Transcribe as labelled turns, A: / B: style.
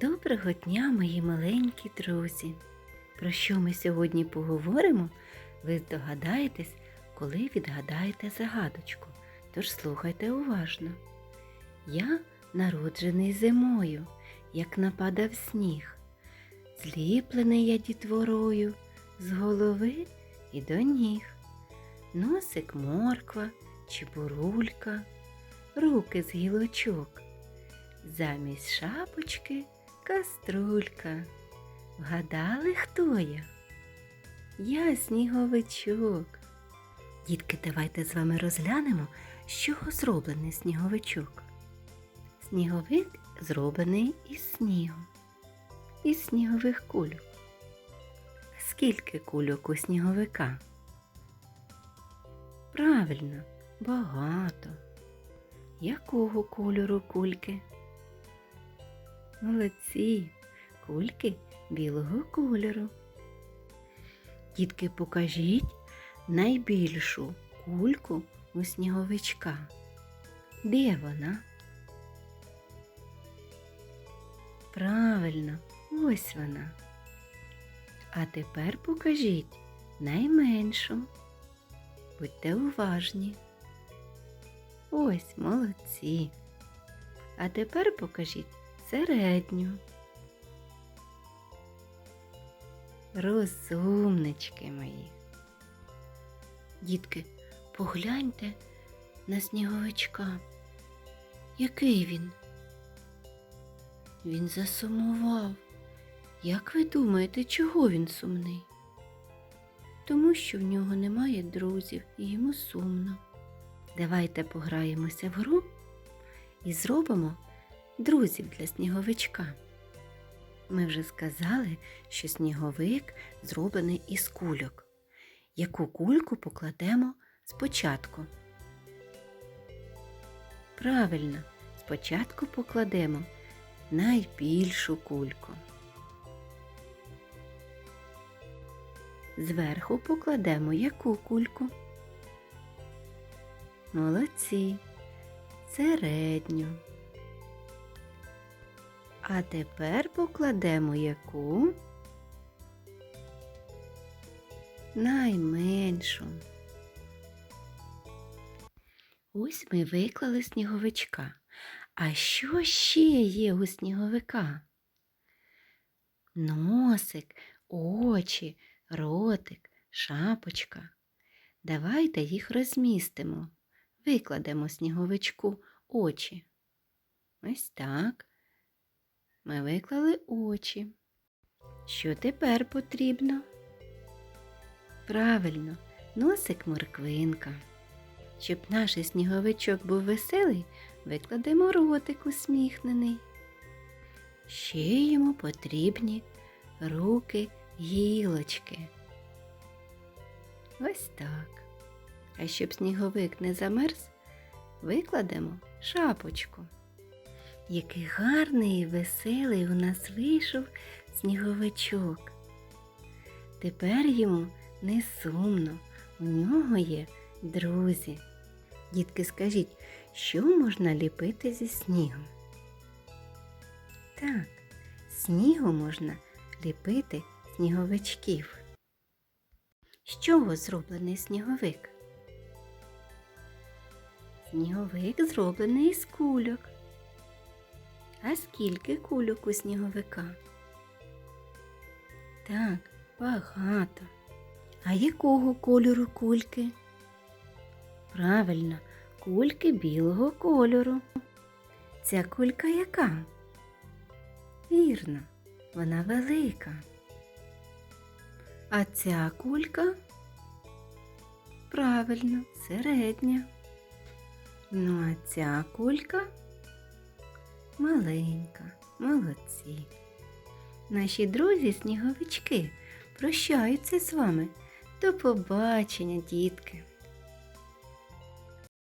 A: Доброго дня, мої маленькі друзі! Про що ми сьогодні поговоримо, ви здогадаєтесь, коли відгадаєте загадочку. Тож слухайте уважно. Я народжений зимою, як нападав сніг. Зліплений я дітворою з голови і до ніг. Носик морква, чебурулька, руки з гілочок. Замість шапочки каструлька. Вгадали, хто я? Я сніговичок. Дітки, давайте з вами розглянемо, з чого зроблений сніговичок. Сніговик зроблений із снігу, із снігових кульок. Скільки кульок у сніговика? Правильно, багато. Якого кольору кульки? Молодці, кульки білого кольору. Дітки, покажіть найбільшу кульку у сніговичка. Де вона? Правильно, ось вона. А тепер покажіть найменшу. Будьте уважні. Ось молодці. А тепер покажіть середню. Розумнички мої. Дітки, погляньте на сніговичка. Який він? Він засумував. Як ви думаєте, чого він сумний? Тому що в нього немає друзів і йому сумно. Давайте пограємося в гру і зробимо друзів для сніговичка. Ми вже сказали, що сніговик зроблений із кульок. Яку кульку покладемо спочатку? Правильно, спочатку покладемо найбільшу кульку. Зверху покладемо яку кульку? Молодці, середню. А тепер покладемо яку? Найменшу. Ось ми виклали сніговичка. А що ще є у сніговика? Носик, очі, ротик, шапочка. Давайте їх розмістимо. Викладемо сніговичку очі. Ось так. Ми виклали очі. Що тепер потрібно? Правильно, носик морквинка. Щоб наш сніговичок був веселий, викладемо ротик усміхнений. Ще йому потрібні руки гілочки. Ось так. А щоб сніговик не замерз, викладемо шапочку. Який гарний і веселий у нас вийшов сніговичок. Тепер йому не сумно, у нього є друзі. Дітки, скажіть, що можна ліпити зі снігом? Так, снігу можна ліпити сніговичків. З чого зроблений сніговик? Сніговик зроблений із кульок. А скільки кульок у сніговика? Так, багато. А якого кольору кульки? Правильно, кульки білого кольору. Ця кулька яка? Вірно, вона велика. А ця кулька? Правильно, середня. Ну а ця кулька маленька, молодці. Наші друзі сніговички прощаються з вами. До побачення, дітки!